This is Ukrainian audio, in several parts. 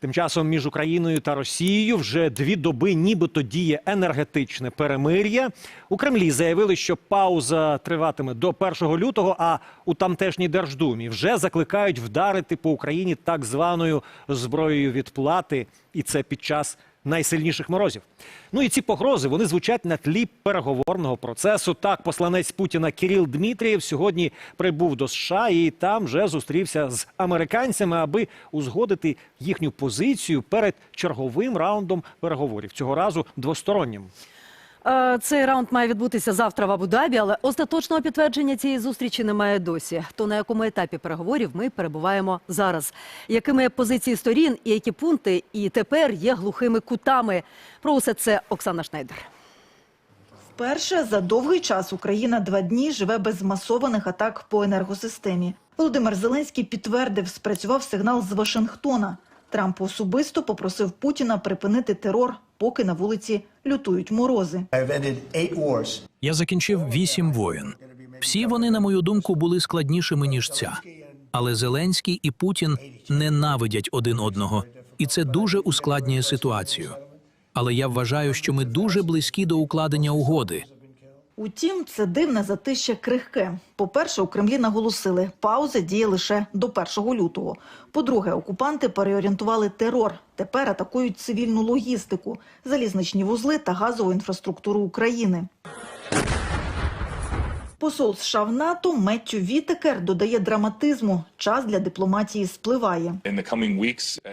Тим часом між Україною та Росією вже дві доби нібито діє енергетичне перемир'я. У Кремлі заявили, що пауза триватиме до 1 лютого, а у тамтешній Держдумі вже закликають вдарити по Україні так званою зброєю відплати, і це під час найсильніших морозів. Ну і ці погрози вони звучать на тлі переговорного процесу. Так, посланець Путіна Кіріл Дмитрієв сьогодні прибув до США і там вже зустрівся з американцями, аби узгодити їхню позицію перед черговим раундом переговорів. Цього разу двостороннім. Е, Цей раунд має відбутися завтра в Абу-Дабі, але остаточного підтвердження цієї зустрічі немає досі. То на якому етапі переговорів ми перебуваємо зараз? Якими позиції сторін і які пункти і тепер є глухими кутами? Про усе це Оксана Шнайдер. Вперше за довгий час Україна два дні живе без масованих атак по енергосистемі. Володимир Зеленський підтвердив, спрацював сигнал з Вашингтона. Трамп особисто попросив Путіна припинити терор, поки на вулиці лютують морози. Я закінчив вісім воєн. Всі вони, на мою думку, були складнішими ніж ця. Але Зеленський і Путін ненавидять один одного, і це дуже ускладнює ситуацію. Але я вважаю, що ми дуже близькі до укладення угоди. Утім, це дивне затище крихке. По-перше, у Кремлі наголосили, пауза діє лише до 1 лютого. По-друге, окупанти переорієнтували терор. Тепер атакують цивільну логістику, залізничні вузли та газову інфраструктуру України. Посол США в НАТО Меттю Вітекер додає драматизму. Час для дипломатії спливає.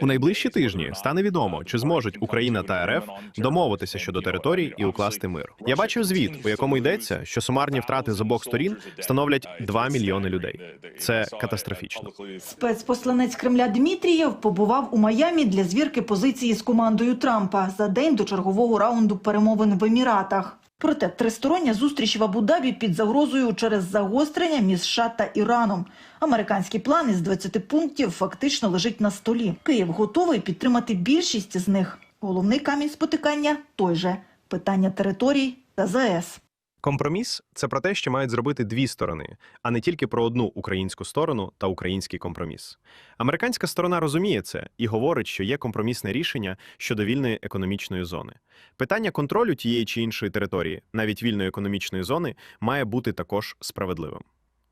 У найближчі тижні стане відомо, чи зможуть Україна та РФ домовитися щодо територій і укласти мир. Я бачив звіт, у якому йдеться, що сумарні втрати з обох сторін становлять 2 мільйони людей. Це катастрофічно. Спецпосланець Кремля Дмитрієв побував у Майамі для звірки позиції з командою Трампа за день до чергового раунду перемовин в Еміратах. Проте тристороння зустріч в Абу-Дабі під загрозою через загострення між США та Іраном. Американський план із 20 пунктів фактично лежить на столі. Київ готовий підтримати більшість з них. Головний камінь спотикання той же питання територій та ЗАЕС. Компроміс це про те, що мають зробити дві сторони, а не тільки про одну українську сторону та український компроміс. Американська сторона розуміє це і говорить, що є компромісне рішення щодо вільної економічної зони. Питання контролю тієї чи іншої території, навіть вільної економічної зони, має бути також справедливим.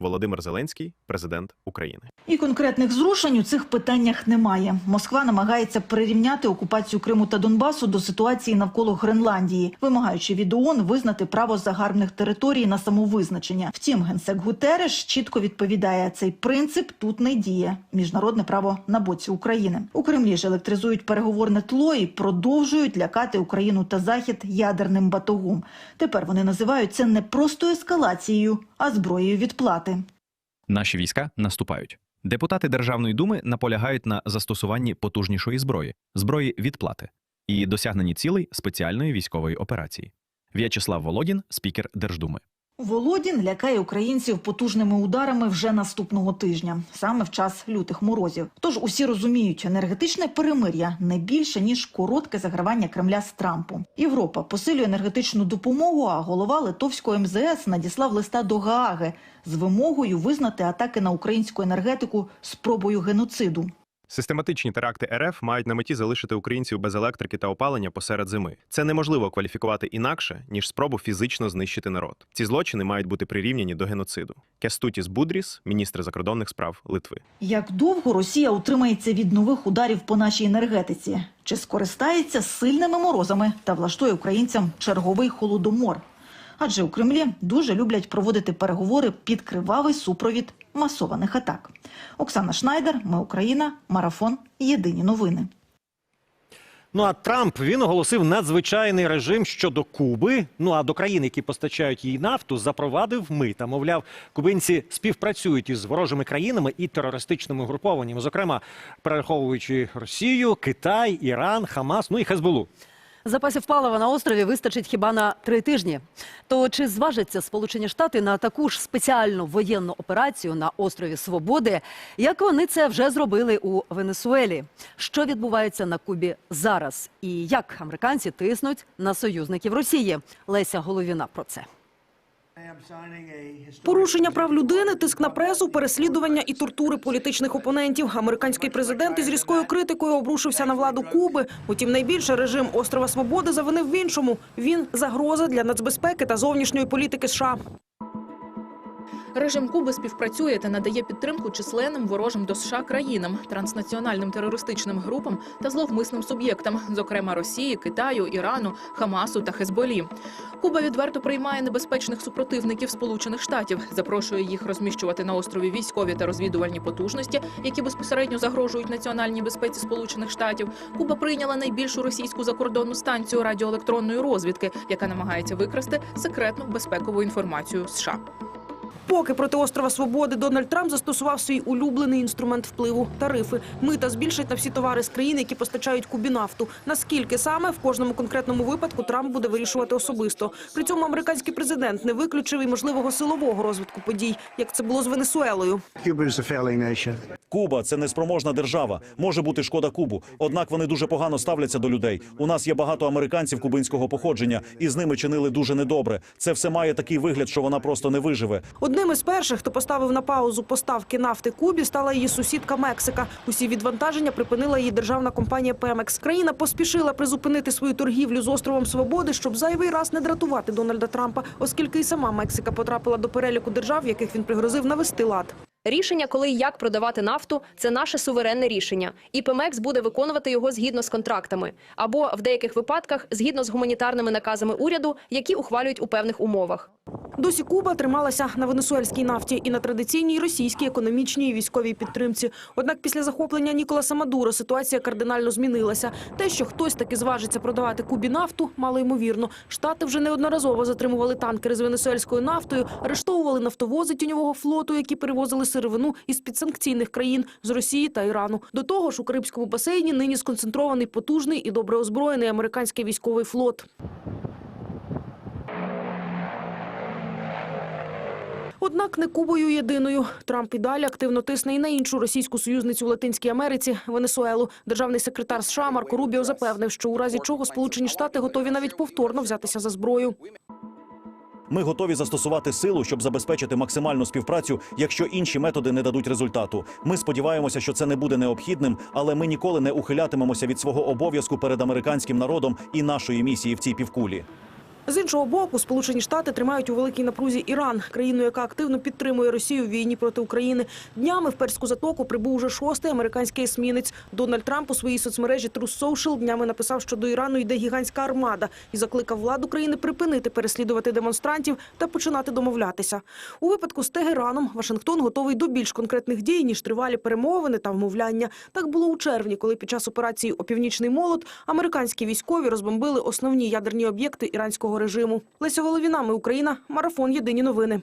Володимир Зеленський, президент України. І конкретних зрушень у цих питаннях немає. Москва намагається прирівняти окупацію Криму та Донбасу до ситуації навколо Гренландії, вимагаючи від ООН визнати право загарбних територій на самовизначення. Втім, генсек Гутереш чітко відповідає: цей принцип тут не діє. Міжнародне право на боці України. У Кремлі ж електризують переговорне тло і продовжують лякати Україну та Захід ядерним батогом. Тепер вони називають це не просто ескалацією, а зброєю відплати. Наші війська наступають. Депутати Державної думи наполягають на застосуванні потужнішої зброї зброї відплати і досягненні цілей спеціальної військової операції. В'ячеслав Володін, спікер Держдуми. Володін лякає українців потужними ударами вже наступного тижня, саме в час лютих морозів. Тож усі розуміють, енергетичне перемир'я не більше ніж коротке загравання Кремля з Трампом. Європа посилює енергетичну допомогу. А голова Литовського МЗС надіслав листа до Гааги з вимогою визнати атаки на українську енергетику спробою геноциду. Систематичні теракти РФ мають на меті залишити українців без електрики та опалення посеред зими. Це неможливо кваліфікувати інакше ніж спробу фізично знищити народ. Ці злочини мають бути прирівняні до геноциду. Кестутіс Будріс, міністр закордонних справ Литви. Як довго Росія утримається від нових ударів по нашій енергетиці? Чи скористається сильними морозами та влаштує українцям черговий холодомор? Адже у Кремлі дуже люблять проводити переговори під кривавий супровід масованих атак. Оксана Шнайдер, Ми Україна, марафон. Єдині новини. Ну а Трамп він оголосив надзвичайний режим щодо Куби. Ну а до країн, які постачають їй нафту, запровадив мита. Мовляв, кубинці співпрацюють із ворожими країнами і терористичними групованнями, зокрема перераховуючи Росію, Китай, Іран, Хамас, ну і Хезболу. Запасів палива на острові вистачить хіба на три тижні. То чи зважаться Сполучені Штати на таку ж спеціальну воєнну операцію на острові Свободи, як вони це вже зробили у Венесуелі? Що відбувається на Кубі зараз? І як американці тиснуть на союзників Росії? Леся Головіна про це. Порушення прав людини, тиск на пресу, переслідування і тортури політичних опонентів. Американський президент із різкою критикою обрушився на владу Куби. Утім, найбільше режим острова Свободи завинив в іншому. Він загроза для нацбезпеки та зовнішньої політики США. Режим Куби співпрацює та надає підтримку численним ворожим до США країнам, транснаціональним терористичним групам та зловмисним суб'єктам, зокрема Росії, Китаю, Ірану, Хамасу та Хезболі. Куба відверто приймає небезпечних супротивників Сполучених Штатів, запрошує їх розміщувати на острові військові та розвідувальні потужності, які безпосередньо загрожують національній безпеці Сполучених Штатів. Куба прийняла найбільшу російську закордонну станцію радіоелектронної розвідки, яка намагається викрасти секретну безпекову інформацію США. Поки проти острова Свободи Дональд Трамп застосував свій улюблений інструмент впливу тарифи. Мита збільшать на всі товари з країн, які постачають Кубі нафту. Наскільки саме в кожному конкретному випадку Трамп буде вирішувати особисто. При цьому американський президент не виключив і можливого силового розвитку подій, як це було з Венесуелою. Куба це неспроможна держава. Може бути шкода Кубу. Однак вони дуже погано ставляться до людей. У нас є багато американців кубинського походження, і з ними чинили дуже недобре. Це все має такий вигляд, що вона просто не виживе. Одним із перших, хто поставив на паузу поставки нафти Кубі, стала її сусідка Мексика. Усі відвантаження припинила її державна компанія Пемекс. Країна поспішила призупинити свою торгівлю з островом Свободи, щоб зайвий раз не дратувати Дональда Трампа, оскільки і сама Мексика потрапила до переліку держав, яких він пригрозив навести лад. Рішення, коли і як продавати нафту, це наше суверенне рішення. І ПМЕКС буде виконувати його згідно з контрактами, або в деяких випадках згідно з гуманітарними наказами уряду, які ухвалюють у певних умовах. Досі Куба трималася на венесуельській нафті і на традиційній російській економічній і військовій підтримці. Однак після захоплення Ніколаса Мадуро ситуація кардинально змінилася. Те, що хтось таки зважиться продавати Кубі нафту, мало ймовірно. Штати вже неодноразово затримували танкери з венесуельською нафтою, арештовували нафтовози тіньового флоту, які перевозили сировину із підсанкційних країн з Росії та Ірану. До того ж, у Карибському басейні нині сконцентрований потужний і добре озброєний американський військовий флот. Однак не Кубою єдиною. Трамп і далі активно тисне і на іншу російську союзницю в Латинській Америці – Венесуелу. Державний секретар США Марко Рубіо запевнив, що у разі чого Сполучені Штати готові навіть повторно взятися за зброю. Ми готові застосувати силу, щоб забезпечити максимальну співпрацю, якщо інші методи не дадуть результату. Ми сподіваємося, що це не буде необхідним, але ми ніколи не ухилятимемося від свого обов'язку перед американським народом і нашої місії в цій півкулі. З іншого боку, Сполучені Штати тримають у великій напрузі Іран, країну, яка активно підтримує Росію в війні проти України. Днями в Перську затоку прибув уже шостий американський есмінець. Дональд Трамп у своїй соцмережі Truth Social днями написав, що до Ірану йде гігантська армада і закликав владу країни припинити переслідувати демонстрантів та починати домовлятися. У випадку з Тегераном Вашингтон готовий до більш конкретних дій ніж тривалі перемовини та вмовляння. Так було у червні, коли під час операції «Опівнічний молот» американські військові розбомбили основні ядерні об'єкти іранського режиму. Леся Головіна, ми Україна, марафон. Єдині новини.